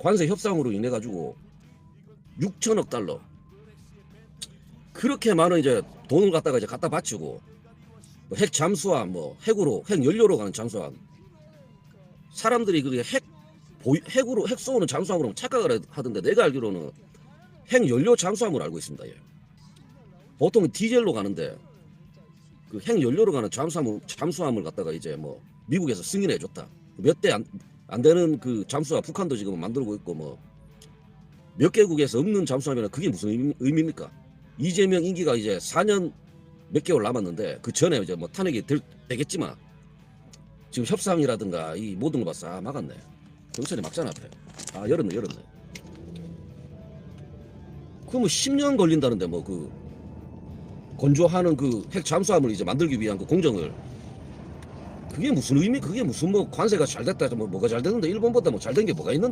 관세 협상으로 인해 가지고 6천억 달러 그렇게 많은 이제 돈을 갖다가 이제 갖다 바치고 뭐 핵 잠수함 뭐 핵으로 핵 연료로 가는 잠수함 사람들이 그게 핵 보이- 핵으로 핵 쏘는 잠수함으로 착각을 하던데 내가 알기로는 핵 연료 잠수함으로 알고 있습니다. 예. 보통 디젤로 가는데 그 핵 연료로 가는 잠수함을 잠수함을 갖다가 이제 뭐 미국에서 승인해 줬다. 몇 대 안 안 되는 그 잠수함 북한도 지금 만들고 있고 뭐 몇 개국에서 없는 잠수함이라 그게 무슨 의미, 의미 입니까? 이재명 임기가 이제 4년 몇 개월 남았는데 그 전에 이제 뭐 탄핵이 될, 되겠지만 지금 협상이라든가 이 모든 거 봐서 아 막았네. 경찰이 막잖아 앞에. 아 열었네 열었네. 그뭐 10년 걸린다는데 뭐 그 건조하는 그 핵 잠수함을 이제 만들기 위한 그 공정을 그게 무슨 의미? 그게 무슨 뭐 관세가 잘 됐다 뭐 뭐가 잘 됐는데 일본보다 뭐 잘 된 게 뭐가 있는데